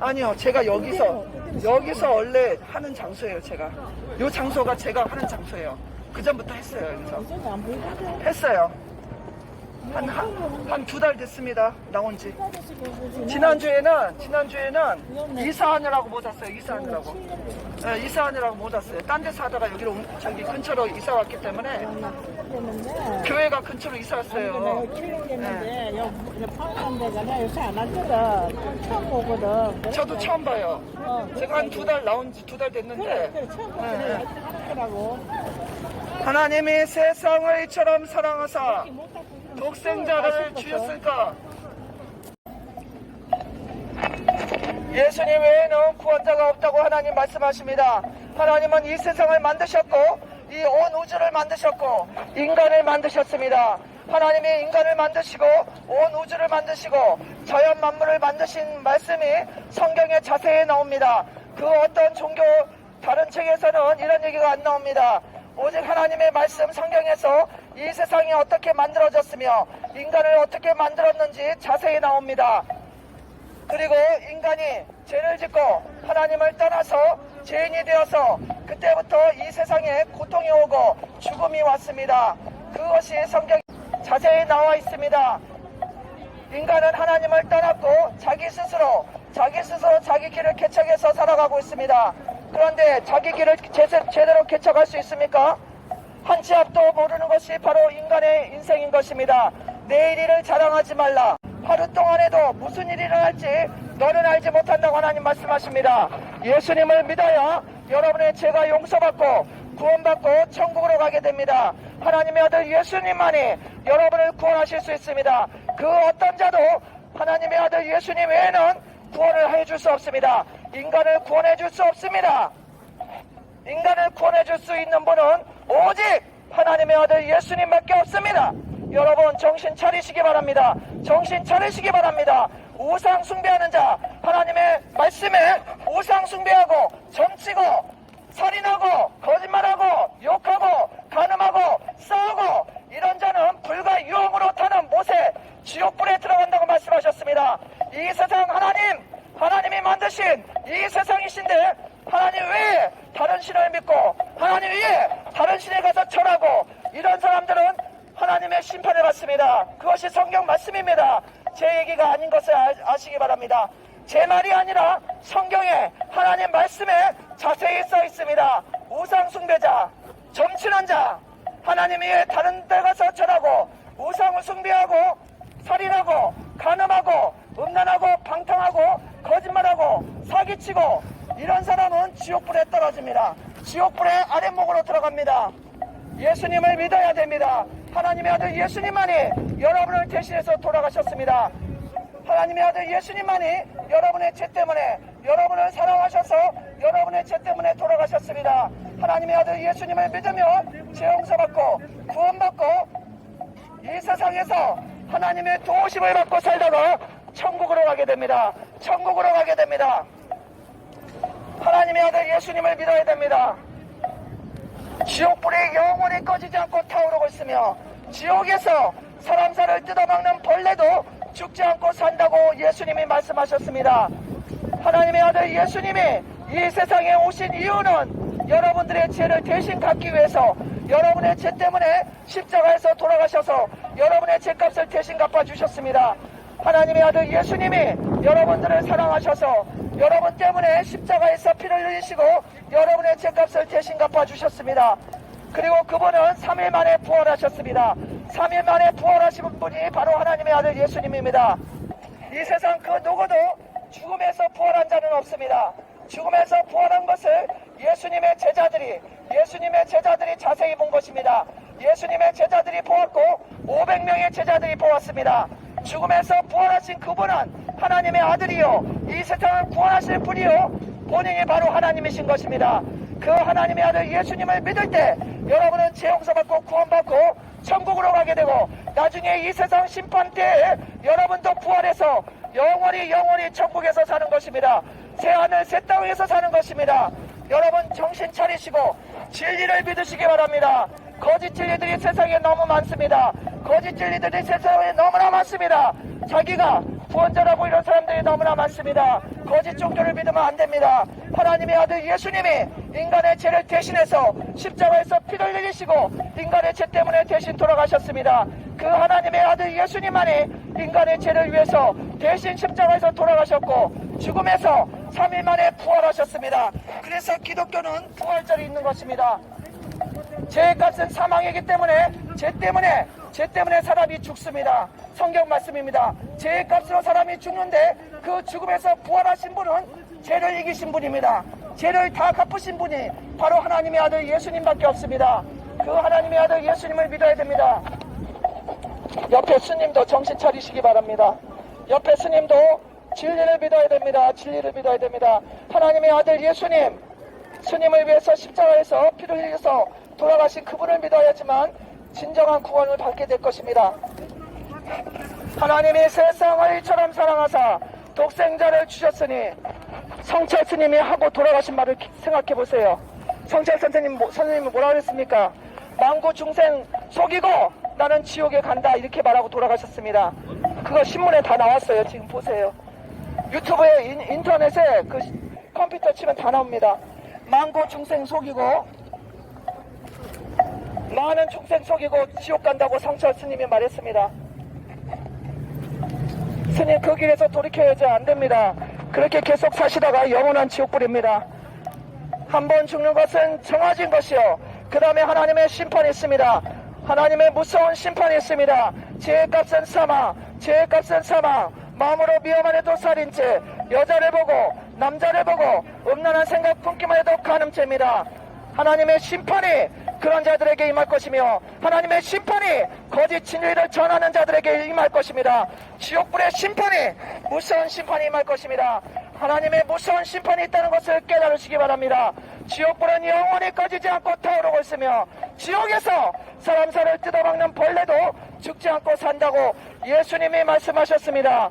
아니요, 제가 여기서 여기서 원래 하는 장소예요, 제가. 요 장소가 제가 하는 장소예요. 그 전부터 했어요, 여기서. 보이거든. 했어요. 한한두 달 됐습니다. 나온 지. 지난주에는 지난주에는 이사하느라고 못 왔어요. 이사하느라고. 네, 이사하느라고 못 왔어요. 딴데 사다가 여기로 온- 저기 근처로 이사 왔기 때문에 교회가 근처로 이사 왔어요. 그래서 저도 처음 봐요. 어, 제가 한 두 달 나온 지 두 달 됐는데 네, 네. 하나님이 세상을 이처럼 사랑하사 독생자를. 주셨을까? 예수님 외에는 구원자가 없다고 하나님 말씀하십니다. 하나님은 이 세상을 만드셨고 이 온 우주를 만드셨고 인간을 만드셨습니다. 하나님이 인간을 만드시고 온 우주를 만드시고 자연 만물을 만드신 말씀이 성경에 자세히 나옵니다. 그 어떤 종교 다른 책에서는 이런 얘기가 안 나옵니다. 오직 하나님의 말씀 성경에서 이 세상이 어떻게 만들어졌으며 인간을 어떻게 만들었는지 자세히 나옵니다. 그리고 인간이 죄를 짓고 하나님을 떠나서 죄인이 되어서 그때부터 이 세상에 고통이 오고 죽음이 왔습니다. 그것이 성경 자세히 나와 있습니다. 인간은 하나님을 떠났고 자기 스스로 자기 스스로 자기 길을 개척해서 살아가고 있습니다. 그런데 자기 길을 제, 제대로 개척할 수 있습니까? 한 치 앞도 모르는 것이 바로 인간의 인생인 것입니다. 내일 일을 자랑하지 말라. 하루 동안에도 무슨 일이 일어날지 너는 알지 못한다고 하나님 말씀하십니다. 예수님을 믿어야 여러분의 죄가 용서받고 구원받고 천국으로 가게 됩니다. 하나님의 아들 예수님만이 여러분을 구원하실 수 있습니다. 그 어떤 자도 하나님의 아들 예수님 외에는 구원을 해줄 수 없습니다. 인간을 구원해 줄 수 없습니다. 인간을 구원해 줄 수 있는 분은 오직 하나님의 아들 예수님밖에 없습니다. 여러분 정신 차리시기 바랍니다. 정신 차리시기 바랍니다. 우상 숭배하는 자 하나님의 말씀에 우상 숭배하고 점치고 살인하고 거짓말하고 욕하고 간음하고 싸우고 이런 자는 불과 유혹으로 타는 못에 지옥불에 들어간다고 말씀하셨습니다. 이 세상 하나님 하나님이 만드신 이 세상이신데 하나님 외에 다른 신을 믿고 하나님 외에 다른 신에 가서 절하고 이런 사람들은 하나님의 심판을 받습니다. 그것이 성경 말씀입니다. 제 얘기가 아닌 것을 아- 아시기 바랍니다. 제 말이 아니라 성경에 하나님 말씀에 자세히 써 있습니다. 우상 숭배자, 점치는 자, 하나님 외에 다른 데 가서 절하고 우상을 숭배하고 살인하고 간음하고 음란하고 방탕하고 거짓말하고 사기치고 이런 사람은 지옥불에 떨어집니다. 지옥불의 아랫목으로 들어갑니다. 예수님을 믿어야 됩니다. 하나님의 아들 예수님만이 여러분을 대신해서 돌아가셨습니다. 하나님의 아들 예수님만이 여러분의 죄 때문에 여러분을 사랑하셔서 여러분의 죄 때문에 돌아가셨습니다. 하나님의 아들 예수님을 믿으면 죄 용서받고 구원받고 이 세상에서 하나님의 도우심을 받고 살다가 천국으로 가게 됩니다. 천국으로 가게 됩니다. 하나님의 아들 예수님을 믿어야 됩니다. 지옥불이 영원히 꺼지지 않고 타오르고 있으며 지옥에서 사람 살을 뜯어먹는 벌레도 죽지 않고 산다고 예수님이 말씀하셨습니다. 하나님의 아들 예수님이 이 세상에 오신 이유는 여러분들의 죄를 대신 갚기 위해서 여러분의 죄 때문에 십자가에서 돌아가셔서 여러분의 죄값을 대신 갚아주셨습니다. 하나님의 아들 예수님이 여러분들을 사랑하셔서 여러분 때문에 십자가에서 피를 흘리시고 여러분의 죄값을 대신 갚아주셨습니다. 그리고 그분은 3일 만에 부활하셨습니다. 3일 만에 부활하신 분이 바로 하나님의 아들 예수님입니다. 이 세상 그 누구도 죽음에서 부활한 자는 없습니다. 죽음에서 부활한 것을 예수님의 제자들이 예수님의 제자들이 자세히 본 것입니다. 예수님의 제자들이 보았고 500명의 제자들이 보았습니다. 죽음에서 부활하신 그분은 하나님의 아들이요 이 세상을 구원하실 분이요 본인이 바로 하나님이신 것입니다. 그 하나님의 아들 예수님을 믿을 때 여러분은 죄 용서받고 구원받고 천국으로 가게 되고 나중에 이 세상 심판 때에 여러분도 부활해서 영원히 영원히 천국에서 사는 것입니다. 새 하늘 새 땅에서 사는 것입니다. 여러분 정신 차리시고 진리를 믿으시기 바랍니다. 거짓 진리들이 세상에 너무 많습니다. 거짓 진리들이 세상에 너무나 많습니다. 자기가 구원자라고 이런 사람들이 너무나 많습니다. 거짓 종교를 믿으면 안 됩니다. 하나님의 아들 예수님이 인간의 죄를 대신해서 십자가에서 피를 흘리시고 인간의 죄 때문에 대신 돌아가셨습니다. 그 하나님의 아들 예수님만이 인간의 죄를 위해서 대신 십자가에서 돌아가셨고 죽음에서 3일 만에 부활하셨습니다. 그래서 기독교는 부활절이 있는 것입니다. 죄의 값은 사망이기 때문에 죄 때문에 죄 때문에 사람이 죽습니다. 성경 말씀입니다. 죄의 값으로 사람이 죽는데 그 죽음에서 부활하신 분은 죄를 이기신 분입니다. 죄를 다 갚으신 분이 바로 하나님의 아들 예수님밖에 없습니다. 그 하나님의 아들 예수님을 믿어야 됩니다. 옆에 스님도 정신 차리시기 바랍니다. 옆에 스님도 진리를 믿어야 됩니다. 진리를 믿어야 됩니다. 하나님의 아들 예수님, 스님을 위해서 십자가에서 피를 흘려서 돌아가신 그분을 믿어야지만 진정한 구원을 받게 될 것입니다. 하나님이 세상을 이처럼 사랑하사 독생자를 주셨으니 성철 스님이 하고 돌아가신 말을 생각해 보세요. 성철 선생님, 뭐- 선생님이 뭐라 그랬습니까? 망고 중생 속이고 나는 지옥에 간다 이렇게 말하고 돌아가셨습니다. 그거 신문에 다 나왔어요. 지금 보세요. 유튜브에 인, 인터넷에 그 시- 컴퓨터 치면 다 나옵니다. 망고 중생 속이고 많은 중생 속이고 지옥 간다고 성철 스님이 말했습니다. 스님 그 길에서 돌이켜야지 안 됩니다. 그렇게 계속 사시다가 영원한 지옥불입니다. 한 번 죽는 것은 정해진 것이요. 그 다음에 하나님의 심판이 있습니다. 하나님의 무서운 심판이 있습니다. 죄의 값은 사망, 죄의 값은 사망, 마음으로 미워만 해도 살인죄, 여자를 보고, 남자를 보고, 음란한 생각 품기만 해도 간음죄입니다. 하나님의 심판이 그런 자들에게 임할 것이며 하나님의 심판이 거짓 진리를 전하는 자들에게 임할 것입니다. 지옥불의 심판이 무서운 심판이 임할 것입니다. 하나님의 무서운 심판이 있다는 것을 깨달으시기 바랍니다. 지옥불은 영원히 꺼지지 않고 타오르고 있으며 지옥에서 사람 살을 뜯어먹는 벌레도 죽지 않고 산다고 예수님이 말씀하셨습니다.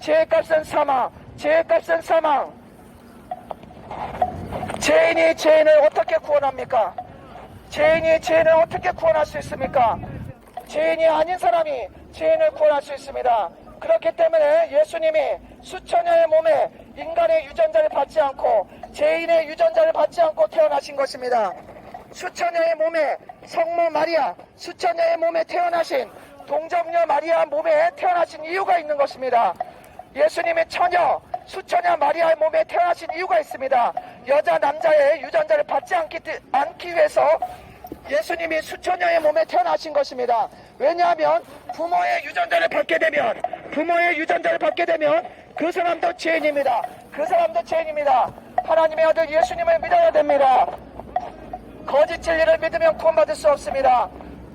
죄의 값은 사망, 죄의 값은 사망. 죄인이 죄인을 어떻게 구원합니까? 죄인이 죄인을 어떻게 구원할 수 있습니까? 죄인이 아닌 사람이 죄인을 구원할 수 있습니다. 그렇기 때문에 예수님이 수천여의 몸에 인간의 유전자를 받지 않고 죄인의 유전자를 받지 않고 태어나신 것입니다. 수천여의 몸에 성모 마리아, 수천여의 몸에 태어나신 동정녀 마리아 몸에 태어나신 이유가 있는 것입니다. 예수님의 처녀 수처녀 마리아의 몸에 태어나신 이유가 있습니다. 여자 남자의 유전자를 받지 않기, 않기 위해서 예수님이 수처녀의 몸에 태어나신 것입니다. 왜냐하면 부모의 유전자를 받게 되면 부모의 유전자를 받게 되면 그 사람도 죄인입니다. 그 사람도 죄인입니다. 하나님의 아들 예수님을 믿어야 됩니다. 거짓 진리를 믿으면 구원받을 수 없습니다.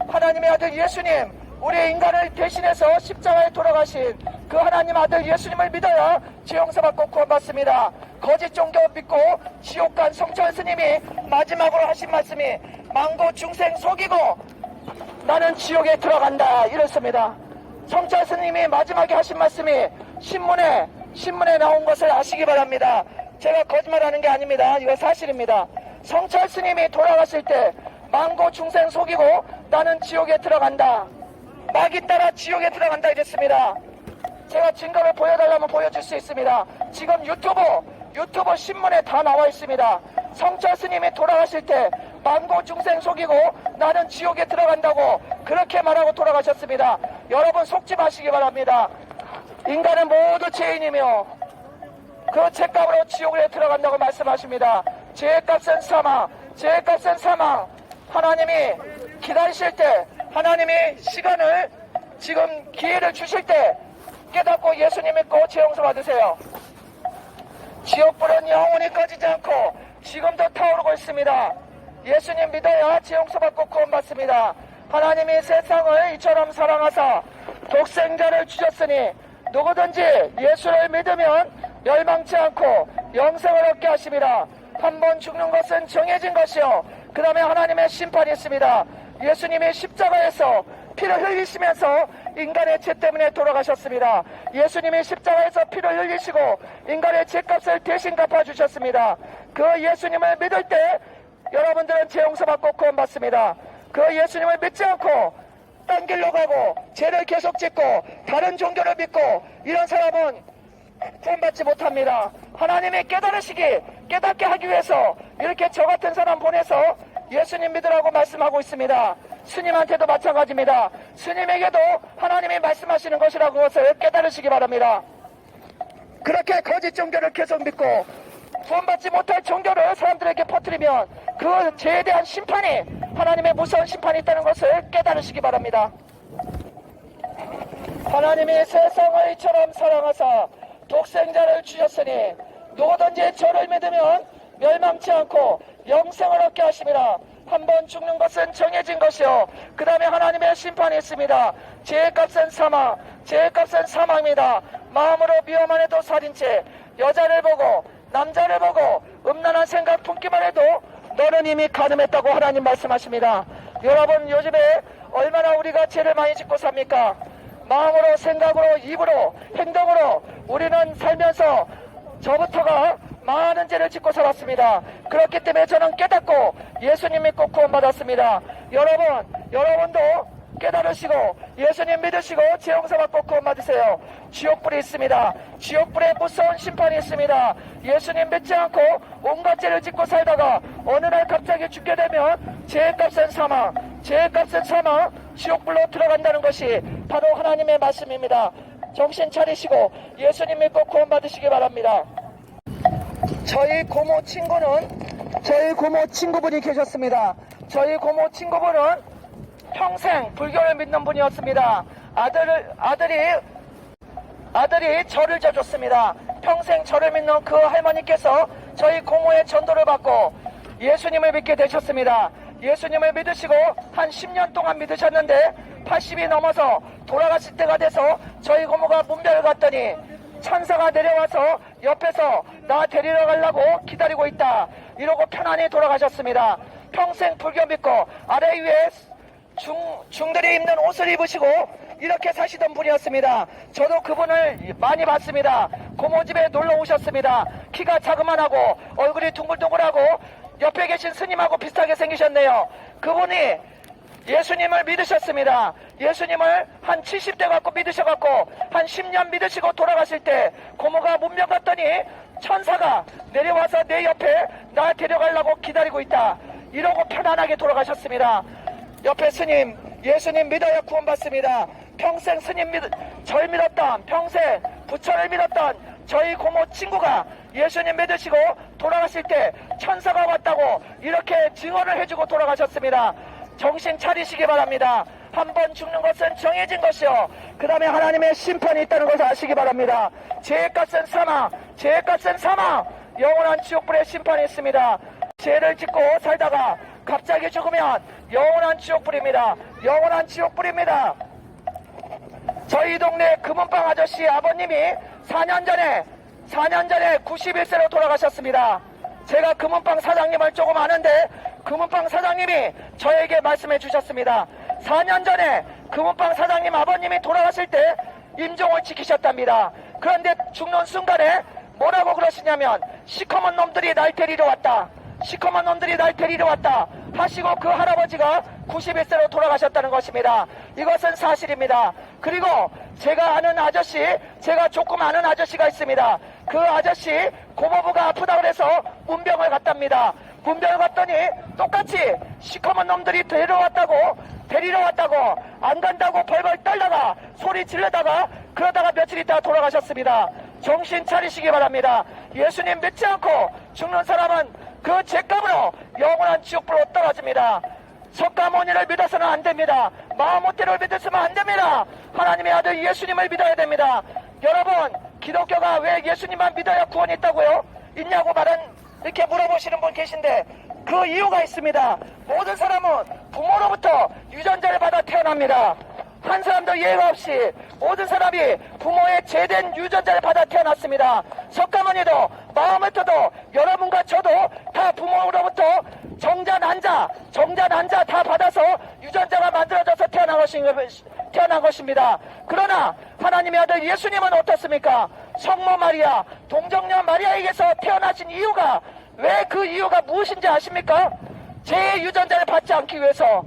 하나님의 아들 예수님, 우리 인간을 대신해서 십자가에 돌아가신 그 하나님 아들 예수님을 믿어야 지용서받고 구원받습니다. 거짓 종교 믿고 지옥 간 성철 스님이 마지막으로 하신 말씀이 망고 중생 속이고 나는 지옥에 들어간다 이랬습니다. 성철 스님이 마지막에 하신 말씀이 신문에 신문에 나온 것을 아시기 바랍니다. 제가 거짓말하는 게 아닙니다. 이거 사실입니다. 성철 스님이 돌아갔을 때 망고 중생 속이고 나는 지옥에 들어간다. 마귀 따라 지옥에 들어간다 이랬습니다. 제가 증거를 보여달라면 보여줄 수 있습니다. 지금 유튜브, 유튜브 신문에 다 나와 있습니다. 성철 스님이 돌아가실 때 망고 중생 속이고 나는 지옥에 들어간다고 그렇게 말하고 돌아가셨습니다. 여러분 속지 마시기 바랍니다. 인간은 모두 죄인이며 그 죄값으로 지옥에 들어간다고 말씀하십니다. 죄값은 사망, 죄값은 사망. 하나님이 기다리실 때, 하나님이 시간을 지금 기회를 주실 때 깨닫고 예수님 믿고 죄용서 받으세요. 지옥불은 영원히 꺼지지 않고 지금도 타오르고 있습니다. 예수님 믿어야 죄용서 받고 구원받습니다. 하나님이 세상을 이처럼 사랑하사 독생자를 주셨으니 누구든지 예수를 믿으면 멸망치 않고 영생을 얻게 하십니다. 한 번 죽는 것은 정해진 것이요. 그 다음에 하나님의 심판이 있습니다. 예수님이 십자가에서 피를 흘리시면서 인간의 죄 때문에 돌아가셨습니다. 예수님이 십자가에서 피를 흘리시고 인간의 죄값을 대신 갚아주셨습니다. 그 예수님을 믿을 때 여러분들은 죄 용서받고 구원받습니다. 그 예수님을 믿지 않고 딴 길로 가고 죄를 계속 짓고 다른 종교를 믿고 이런 사람은 구원받지 못합니다. 하나님이 깨달으시기 깨닫게 하기 위해서 이렇게 저 같은 사람 보내서 예수님 믿으라고 말씀하고 있습니다. 스님한테도 마찬가지입니다. 스님에게도 하나님이 말씀하시는 것이라고 것을 깨달으시기 바랍니다. 그렇게 거짓 종교를 계속 믿고 구원받지 못할 종교를 사람들에게 퍼뜨리면 그 죄에 대한 심판이 하나님의 무서운 심판이 있다는 것을 깨달으시기 바랍니다. 하나님이 세상을 이처럼 사랑하사 독생자를 주셨으니 누구든지 저를 믿으면 멸망치 않고 영생을 얻게 하심이라 한 번 죽는 것은 정해진 것이요. 그 다음에 하나님의 심판이 있습니다. 죄값은 사망 죄값은 사망입니다. 마음으로 미워만 해도 살인죄 여자를 보고 남자를 보고 음란한 생각 품기만 해도 너는 이미 가늠했다고 하나님 말씀하십니다. 여러분 요즘에 얼마나 우리가 죄를 많이 짓고 삽니까? 마음으로 생각으로 입으로 행동으로 우리는 살면서 저부터가 많은 죄를 짓고 살았습니다. 그렇기 때문에 저는 깨닫고 예수님 믿고 구원받았습니다. 여러분, 여러분도 깨달으시고 예수님 믿으시고 죄용서 받고 구원 받으세요. 지옥불이 있습니다. 지옥불에 무서운 심판이 있습니다. 예수님 믿지 않고 온갖 죄를 짓고 살다가 어느 날 갑자기 죽게 되면 죄값은 사망, 죄값은 사망, 지옥불로 들어간다는 것이 바로 하나님의 말씀입니다. 정신 차리시고 예수님 믿고 구원 받으시기 바랍니다. 저희 고모 친구는 저희 고모 친구분이 계셨습니다. 저희 고모 친구분은 평생 불교를 믿는 분이었습니다. 아들을 아들이 아들이 절을 져줬습니다. 평생 절을 믿는 그 할머니께서 저희 고모의 전도를 받고 예수님을 믿게 되셨습니다. 예수님을 믿으시고 한 10년 동안 믿으셨는데 80이 넘어서 돌아가실 때가 돼서 저희 고모가 문별을 갔더니 천사가 내려와서 옆에서 나 데리러 가려고 기다리고 있다. 이러고 편안히 돌아가셨습니다. 평생 불교 믿고 아래 위에 중, 중들이 입는 옷을 입으시고 이렇게 사시던 분이었습니다. 저도 그분을 많이 봤습니다. 고모 집에 놀러 오셨습니다. 키가 자그만하고 얼굴이 둥글둥글하고 옆에 계신 스님하고 비슷하게 생기셨네요. 그분이 예수님을 믿으셨습니다. 예수님을 한 70대 갖고 믿으셔갖고 한 10년 믿으시고 돌아가실 때 고모가 문명 갔더니 천사가 내려와서 내 옆에 나 데려가려고 기다리고 있다. 이러고 편안하게 돌아가셨습니다. 옆에 스님, 예수님 믿어야 구원받습니다. 평생 스님 믿, 절 믿었던, 평생 부처를 믿었던 저희 고모 친구가 예수님 믿으시고 돌아가실 때 천사가 왔다고 이렇게 증언을 해주고 돌아가셨습니다. 정신 차리시기 바랍니다. 한 번 죽는 것은 정해진 것이요. 그 다음에 하나님의 심판이 있다는 것을 아시기 바랍니다. 죄의 값은 사망, 죄의 값은 사망, 영원한 지옥불의 심판이 있습니다. 죄를 짓고 살다가 갑자기 죽으면 영원한 지옥불입니다. 영원한 지옥불입니다. 저희 동네 금은방 아저씨 아버님이 4년 전에 4년 전에 91세로 돌아가셨습니다. 제가 금은방 사장님을 조금 아는데 금은방 사장님이 저에게 말씀해 주셨습니다. 4년 전에 금은방 사장님 아버님이 돌아가실 때 임종을 지키셨답니다. 그런데 죽는 순간에 뭐라고 그러시냐면 시커먼 놈들이 날 데리러 왔다. 시커먼 놈들이 날 데리러 왔다. 하시고 그 할아버지가 91세로 돌아가셨다는 것입니다. 이것은 사실입니다. 그리고 제가 아는 아저씨, 제가 조금 아는 아저씨가 있습니다. 그 아저씨 고모부가 아프다 그래서 문병을 갔답니다. 문병을 갔더니 똑같이 시커먼 놈들이 데려왔다고 데리러 왔다고 안 간다고 벌벌 떨다가 소리 지르다가 그러다가 며칠 있다가 돌아가셨습니다. 정신 차리시기 바랍니다. 예수님 믿지 않고 죽는 사람은 그 죄값으로 영원한 지옥불로 떨어집니다. 석가모니를 믿어서는 안 됩니다. 마음못대를 믿으시면 안 됩니다. 하나님의 아들 예수님을 믿어야 됩니다. 여러분, 기독교가 왜 예수님만 믿어야 구원이 있다고요? 있냐고 말은 이렇게 물어보시는 분 계신데 그 이유가 있습니다. 모든 사람은 부모로부터 유전자를 받아 태어납니다. 한 사람도 예외 없이 모든 사람이 부모의 제된 유전자를 받아 태어났습니다. 석가모니도 마음을 떠도 여러분과 저도 다 부모로부터 정자 난자, 정자 난자 다 받아서 유전자가 만들어져서 태어난, 것인, 태어난 것입니다. 그러나 하나님의 아들 예수님은 어떻습니까? 성모 마리아, 동정녀 마리아에게서 태어나신 이유가 왜 그 이유가 무엇인지 아십니까? 죄의 유전자를 받지 않기 위해서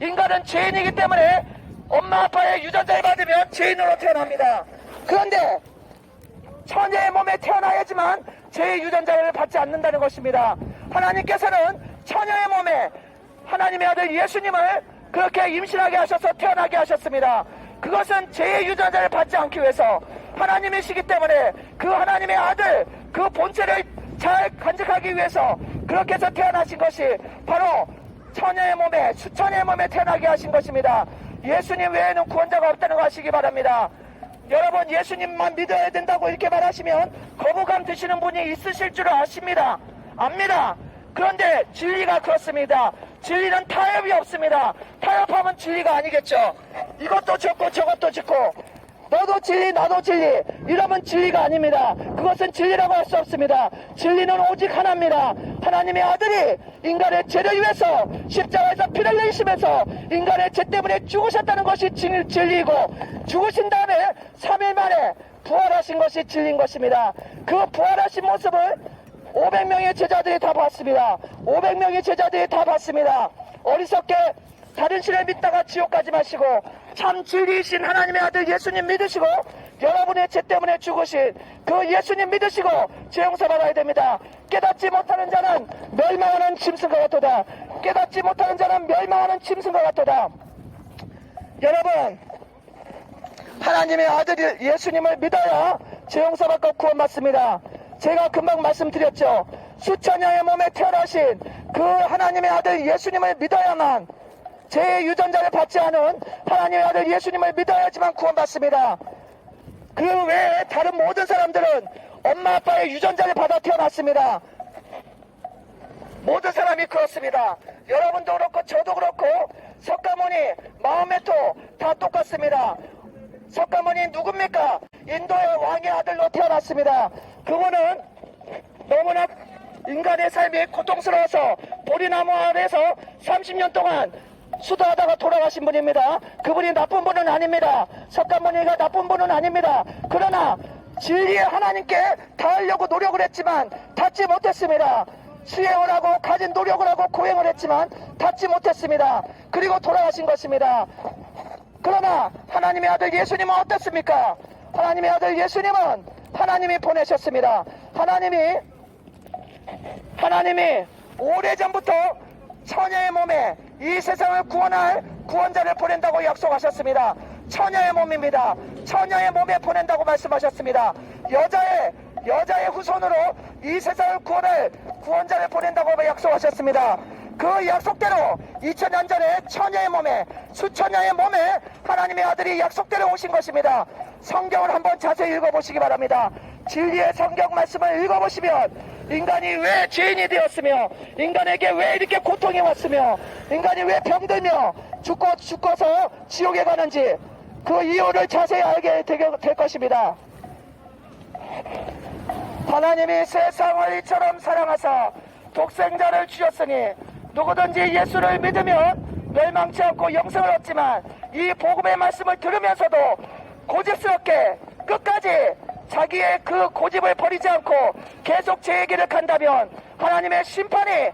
인간은 죄인이기 때문에 엄마 아빠의 유전자를 받으면 죄인으로 태어납니다. 그런데 처녀의 몸에 태어나야지만 죄의 유전자를 받지 않는다는 것입니다. 하나님께서는 처녀의 몸에 하나님의 아들 예수님을 그렇게 임신하게 하셔서 태어나게 하셨습니다. 그것은 죄의 유전자를 받지 않기 위해서 하나님이시기 때문에 그 하나님의 아들 그 본체를 잘 간직하기 위해서 그렇게 해서 태어나신 것이 바로 처녀의 몸에 수처녀의 몸에 태어나게 하신 것입니다. 예수님 외에는 구원자가 없다는 거 아시기 바랍니다. 여러분 예수님만 믿어야 된다고 이렇게 말하시면 거부감 드시는 분이 있으실 줄 아십니다. 압니다. 그런데 진리가 그렇습니다. 진리는 타협이 없습니다. 타협하면 진리가 아니겠죠. 이것도 적고 저것도 짓고 너도 진리 나도 진리 이러면 진리가 아닙니다. 그것은 진리라고 할 수 없습니다. 진리는 오직 하나입니다. 하나님의 아들이 인간의 죄를 위해서 십자가에서 피를 내리시면서 인간의 죄 때문에 죽으셨다는 것이 진- 진리이고 죽으신 다음에 3일 만에 부활하신 것이 진리인 것입니다. 그 부활하신 모습을 500명의 제자들이 다 봤습니다. 500명의 제자들이 다 봤습니다. 어리석게 다른 신을 믿다가 지옥 가지 마시고 참 진리이신 하나님의 아들 예수님 믿으시고 여러분의 죄 때문에 죽으신 그 예수님 믿으시고 죄 용서 받아야 됩니다. 깨닫지 못하는 자는 멸망하는 짐승과 같도다. 깨닫지 못하는 자는 멸망하는 짐승과 같도다. 여러분 하나님의 아들 예수님을 믿어야 죄 용서 받고 구원받습니다. 제가 금방 말씀드렸죠. 수천여의 몸에 태어나신 그 하나님의 아들 예수님을 믿어야만 죄의 유전자를 받지 않은 하나님의 아들 예수님을 믿어야지만 구원받습니다. 그 외에 다른 모든 사람들은 엄마 아빠의 유전자를 받아 태어났습니다. 모든 사람이 그렇습니다. 여러분도 그렇고 저도 그렇고 석가모니 마음의 토 다 똑같습니다. 석가모니 누굽니까? 인도의 왕의 아들로 태어났습니다. 그분은 너무나 인간의 삶이 고통스러워서 보리나무 아래서 30년 동안 수도하다가 돌아가신 분입니다. 그분이 나쁜 분은 아닙니다. 석가모니가 나쁜 분은 아닙니다. 그러나 진리의 하나님께 닿으려고 노력을 했지만 닿지 못했습니다. 수행을 하고 가진 노력을 하고 고행을 했지만 닿지 못했습니다. 그리고 돌아가신 것입니다. 그러나 하나님의 아들 예수님은 어떻습니까? 하나님의 아들 예수님은 하나님이 보내셨습니다. 하나님이 하나님이 오래전부터 처녀의 몸에 이 세상을 구원할 구원자를 보낸다고 약속하셨습니다. 처녀의 몸입니다. 처녀의 몸에 보낸다고 말씀하셨습니다. 여자의 여자의 후손으로 이 세상을 구원할 구원자를 보낸다고 약속하셨습니다. 그 약속대로 2000년 전에 처녀의 몸에 수처녀의 몸에 하나님의 아들이 약속대로 오신 것입니다. 성경을 한번 자세히 읽어보시기 바랍니다. 진리의 성경 말씀을 읽어보시면 인간이 왜 죄인이 되었으며 인간에게 왜 이렇게 고통이 왔으며 인간이 왜 병들며 죽고 죽어서 지옥에 가는지 그 이유를 자세히 알게 되- 될 것입니다. 하나님이 세상을 이처럼 사랑하사 독생자를 주셨으니 누구든지 예수를 믿으면 멸망치 않고 영생을 얻지만 이 복음의 말씀을 들으면서도 고집스럽게 끝까지 자기의 그 고집을 버리지 않고 계속 제 얘기를 간다면 하나님의 심판이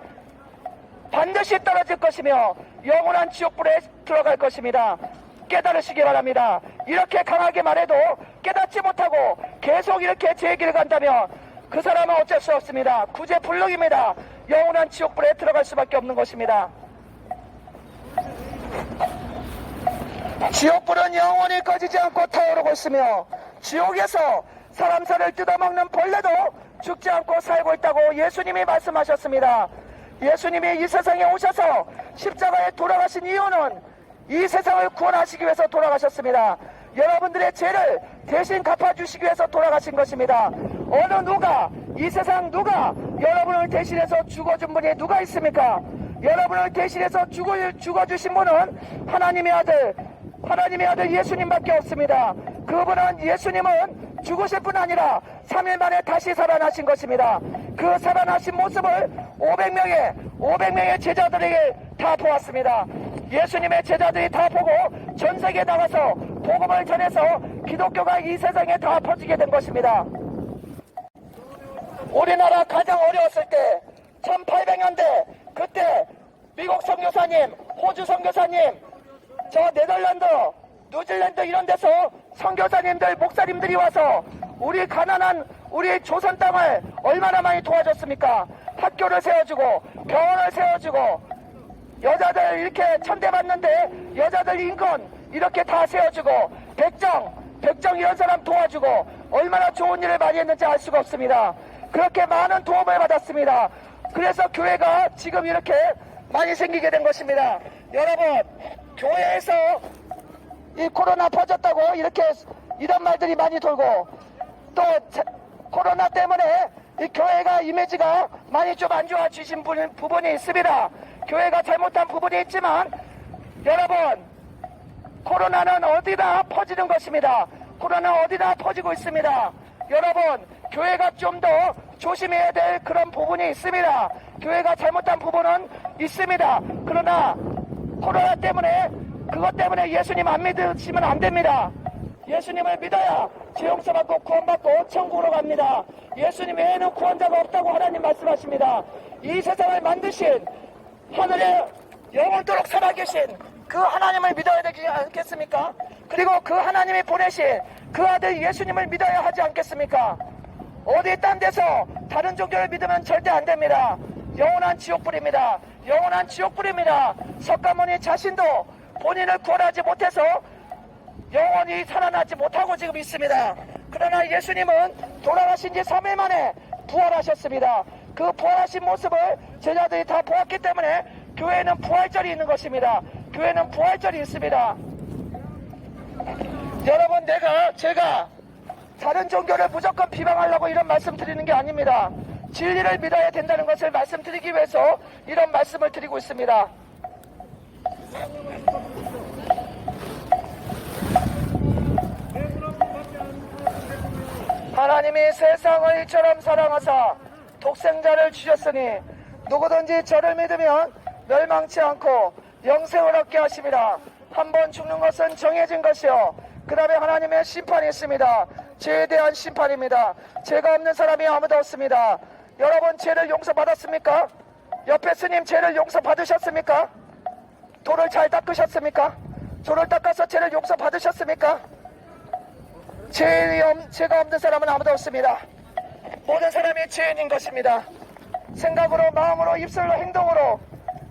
반드시 떨어질 것이며 영원한 지옥불에 들어갈 것입니다. 깨달으시기 바랍니다. 이렇게 강하게 말해도 깨닫지 못하고 계속 이렇게 제 얘기를 간다면 그 사람은 어쩔 수 없습니다. 구제 불능입니다. 영원한 지옥불에 들어갈 수밖에 없는 것입니다. 지옥불은 영원히 꺼지지 않고 타오르고 있으며 지옥에서 사람 살을 뜯어먹는 벌레도 죽지 않고 살고 있다고 예수님이 말씀하셨습니다. 예수님이 이 세상에 오셔서 십자가에 돌아가신 이유는 이 세상을 구원하시기 위해서 돌아가셨습니다. 여러분들의 죄를 대신 갚아주시기 위해서 돌아가신 것입니다. 어느 누가 이 세상 누가 여러분을 대신해서 죽어준 분이 누가 있습니까? 여러분을 대신해서 죽어, 죽어주신 분은 하나님의 아들 하나님의 아들 예수님밖에 없습니다. 그분은 예수님은 죽으실 뿐 아니라 3일 만에 다시 살아나신 것입니다. 그 살아나신 모습을 500명의 500명의 제자들에게 다 보았습니다. 예수님의 제자들이 다 보고 전 세계에 나가서 복음을 전해서 기독교가 이 세상에 다 퍼지게 된 것입니다. 우리나라 가장 어려웠을 때 1800년대 그때 미국 선교사님, 호주 선교사님, 저 네덜란드 뉴질랜드 이런 데서 선교사님들, 목사님들이 와서 우리 가난한 우리 조선 땅을 얼마나 많이 도와줬습니까? 학교를 세워주고 병원을 세워주고 여자들 이렇게 천대받는데 여자들 인권 이렇게 다 세워주고 백정 백정 이런 사람 도와주고 얼마나 좋은 일을 많이 했는지 알 수가 없습니다. 그렇게 많은 도움을 받았습니다. 그래서 교회가 지금 이렇게 많이 생기게 된 것입니다. 여러분 교회에서 이 코로나 퍼졌다고 이렇게 이런 말들이 많이 돌고 또 자- 코로나 때문에 이 교회가 이미지가 많이 좀 안 좋아지신 부- 부분이 있습니다. 교회가 잘못한 부분이 있지만 여러분 코로나는 어디나 퍼지는 것입니다. 코로나 어디나 퍼지고 있습니다. 여러분 교회가 좀 더 조심해야 될 그런 부분이 있습니다. 교회가 잘못한 부분은 있습니다. 그러나 코로나 때문에 그것 때문에 예수님 안 믿으시면 안 됩니다. 예수님을 믿어야 죄 용서 받고 구원받고 천국으로 갑니다. 예수님 외에는 구원자가 없다고 하나님 말씀하십니다. 이 세상을 만드신 하늘에 영원토록 살아계신 그 하나님을 믿어야 되지 않겠습니까? 그리고 그 하나님이 보내신 그 아들 예수님을 믿어야 하지 않겠습니까? 어디 딴 데서 다른 종교를 믿으면 절대 안 됩니다. 영원한 지옥불입니다. 영원한 지옥불입니다. 석가모니 자신도 본인을 구원하지 못해서 영원히 살아나지 못하고 지금 있습니다. 그러나 예수님은 돌아가신 지 3일 만에 부활하셨습니다. 그 부활하신 모습을 제자들이 다 보았기 때문에 교회는 부활절이 있는 것입니다. 교회는 부활절이 있습니다. 여러분 내가 제가 다른 종교를 무조건 비방하려고 이런 말씀 드리는 게 아닙니다. 진리를 믿어야 된다는 것을 말씀드리기 위해서 이런 말씀을 드리고 있습니다. 하나님이 세상을 이처럼 사랑하사 독생자를 주셨으니 누구든지 저를 믿으면 멸망치 않고 영생을 얻게 하심이라 한번 죽는 것은 정해진 것이요 그 다음에 하나님의 심판이 있습니다 죄에 대한 심판입니다 죄가 없는 사람이 아무도 없습니다 여러분 죄를 용서받았습니까? 옆에 스님 죄를 용서받으셨습니까? 돌을 잘 닦으셨습니까? 돌을 닦아서 죄를 용서받으셨습니까? 죄, 없- 죄가 없는 사람은 아무도 없습니다. 모든 사람이 죄인인 것입니다. 생각으로, 마음으로, 입술로, 행동으로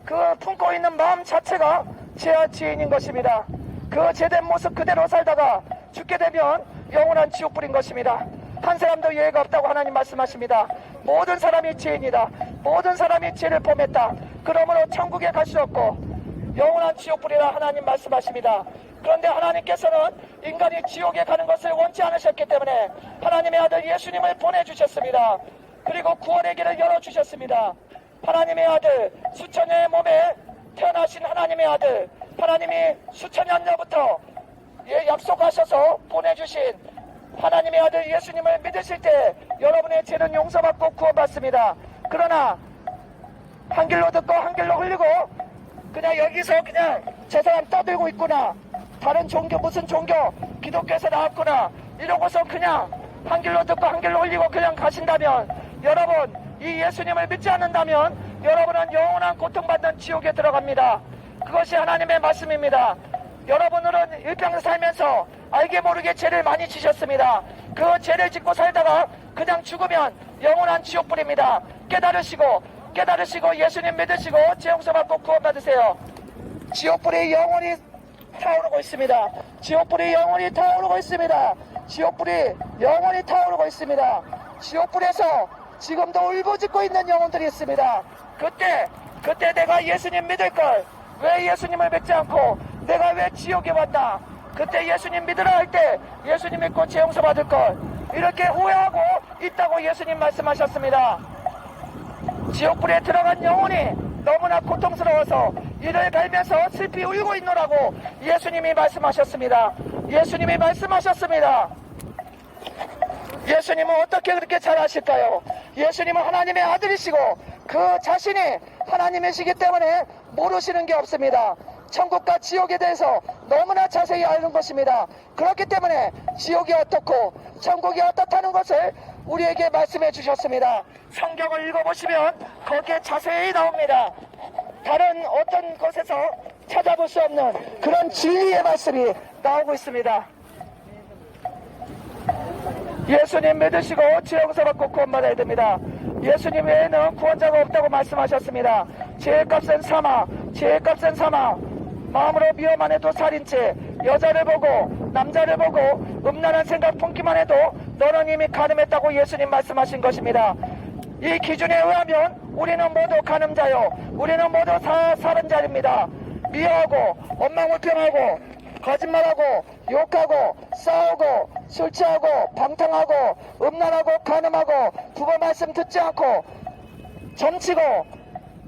그 품고 있는 마음 자체가 죄와 죄인인 것입니다. 그 죄된 모습 그대로 살다가 죽게 되면 영원한 지옥불인 것입니다. 한 사람도 예외가 없다고 하나님 말씀하십니다. 모든 사람이 죄인이다. 모든 사람이 죄를 범했다. 그러므로 천국에 갈 수 없고 영원한 지옥불이라 하나님 말씀하십니다. 그런데 하나님께서는 인간이 지옥에 가는 것을 원치 않으셨기 때문에 하나님의 아들 예수님을 보내주셨습니다. 그리고 구원의 길을 열어주셨습니다. 하나님의 아들, 수천 년의 몸에 태어나신 하나님의 아들, 하나님이 수천 년 전부터 예, 약속하셔서 보내주신 하나님의 아들 예수님을 믿으실 때 여러분의 죄는 용서받고 구원받습니다. 그러나 한 길로 듣고 한 길로 흘리고 그냥 여기서 그냥 저 사람 떠들고 있구나 다른 종교 무슨 종교 기독교에서 나왔구나 이러고서 그냥 한 길로 듣고 한 길로 흘리고 그냥 가신다면 여러분 이 예수님을 믿지 않는다면 여러분은 영원한 고통받는 지옥에 들어갑니다 그것이 하나님의 말씀입니다 여러분들은 일평생 살면서 알게 모르게 죄를 많이 지셨습니다. 그 죄를 짓고 살다가 그냥 죽으면 영원한 지옥불입니다. 깨달으시고 깨달으시고 예수님 믿으시고 죄 용서 받고 구원받으세요. 지옥불이 영원히 타오르고 있습니다. 지옥불이 영원히 타오르고 있습니다. 지옥불이 영원히 타오르고 있습니다. 지옥불에서 지금도 울부짖고 있는 영혼들이 있습니다. 그때 그때 내가 예수님 믿을 걸 왜 예수님을 믿지 않고 내가 왜 지옥에 왔나? 그때 예수님 믿으라 할 때 예수님 믿고 죄 용서 받을 걸 이렇게 후회하고 있다고 예수님 말씀하셨습니다. 지옥불에 들어간 영혼이 너무나 고통스러워서 이를 갈면서 슬피 울고 있노라고 예수님이 말씀하셨습니다. 예수님이 말씀하셨습니다. 예수님은 어떻게 그렇게 잘하실까요? 예수님은 하나님의 아들이시고 그 자신이 하나님이시기 때문에 모르시는 게 없습니다. 천국과 지옥에 대해서 너무나 자세히 아는 것입니다. 그렇기 때문에 지옥이 어떻고 천국이 어떻다는 것을 우리에게 말씀해 주셨습니다. 성경을 읽어보시면 거기에 자세히 나옵니다. 다른 어떤 곳에서 찾아볼 수 없는 그런 진리의 말씀이 나오고 있습니다. 예수님 믿으시고 지용서 받고 구원받아야 됩니다. 예수님 외에는 구원자가 없다고 말씀하셨습니다. 죄값은 사마, 죄값은 사마. 마음으로 미워만 해도 살인죄, 여자를 보고 남자를 보고 음란한 생각 품기만 해도 너는 이미 가늠했다고 예수님 말씀하신 것입니다. 이 기준에 의하면 우리는 모두 가늠자요. 우리는 모두 사, 살인자입니다. 미워하고 원망불평하고 거짓말하고 욕하고 싸우고 술 취하고 방탕하고 음란하고 가늠하고 부모 말씀 듣지 않고 점치고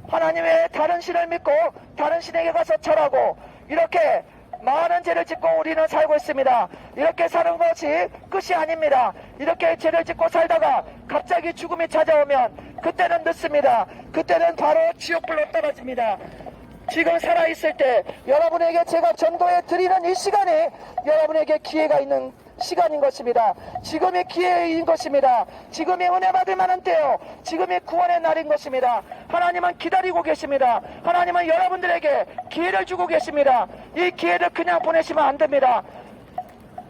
하나님의 다른 신을 믿고 다른 신에게 가서 절하고 이렇게 많은 죄를 짓고 우리는 살고 있습니다. 이렇게 사는 것이 끝이 아닙니다. 이렇게 죄를 짓고 살다가 갑자기 죽음이 찾아오면 그때는 늦습니다. 그때는 바로 지옥불로 떨어집니다. 지금 살아있을 때 여러분에게 제가 전도해 드리는 이 시간이 여러분에게 기회가 있는 시간인 것입니다. 지금이 기회인 것입니다. 지금이 은혜 받을 만한 때요. 지금이 구원의 날인 것입니다. 하나님은 기다리고 계십니다. 하나님은 여러분들에게 기회를 주고 계십니다. 이 기회를 그냥 보내시면 안 됩니다.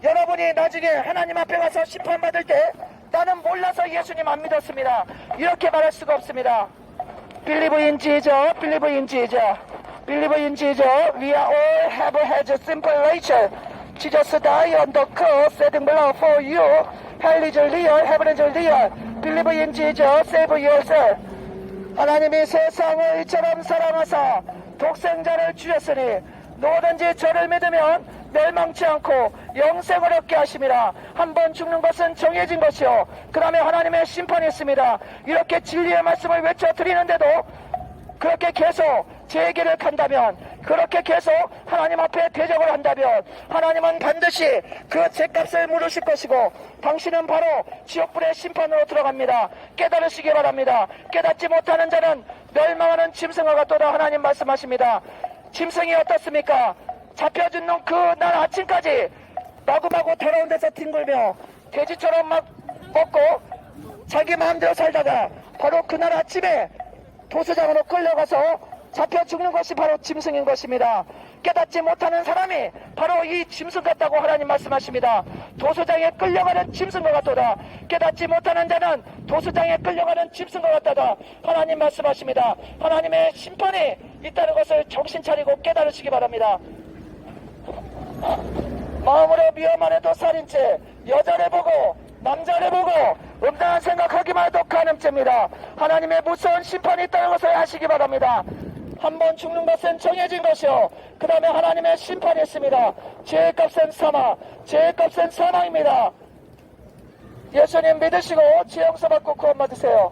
여러분이 나중에 하나님 앞에 가서 심판받을 때 나는 몰라서 예수님 안 믿었습니다. 이렇게 말할 수가 없습니다. Believe in Jesus, believe in Jesus. We all have a simple nature. Jesus died on the cross, shedding blood for you. 하나님이 세상을 이처럼 사랑하사 독생자를 주셨으니 누구든지 저를 믿으면 멸망치 않고 영생을 얻게 하심이라 한 번 죽는 것은 정해진 것이요. 그러면 하나님의 심판이 있습니다. 이렇게 진리의 말씀을 외쳐 드리는데도 그렇게 계속 제 길을 간다면 그렇게 계속 하나님 앞에 대적을 한다면 하나님은 반드시 그 죄값을 물으실 것이고 당신은 바로 지옥불의 심판으로 들어갑니다. 깨달으시기 바랍니다. 깨닫지 못하는 자는 멸망하는 짐승과 같도다 하나님 말씀하십니다. 짐승이 어떻습니까? 잡혀준 놈그날 아침까지 마구마구 더러운 데서 뒹굴며 돼지처럼 막 먹고 자기 마음대로 살다가 바로 그날 아침에 도수장으로 끌려가서 잡혀 죽는 것이 바로 짐승인 것입니다. 깨닫지 못하는 사람이 바로 이 짐승 같다고 하나님 말씀하십니다. 도수장에 끌려가는 짐승과 같도다. 깨닫지 못하는 자는 도수장에 끌려가는 짐승과 같다다. 하나님 말씀하십니다. 하나님의 심판이 있다는 것을 정신 차리고 깨달으시기 바랍니다. 마음으로 미워만 해도 살인죄, 여자를 보고 남자를 보고 음란한 생각하기만 해도 간음죄입니다. 하나님의 무서운 심판이 있다는 것을 아시기 바랍니다. 한 번 죽는 것은 정해진 것이요. 그 다음에 하나님의 심판이 있습니다. 죄의 값은 사망, 죄의 값은 사망입니다. 예수님 믿으시고 지영서 받고 구원 받으세요.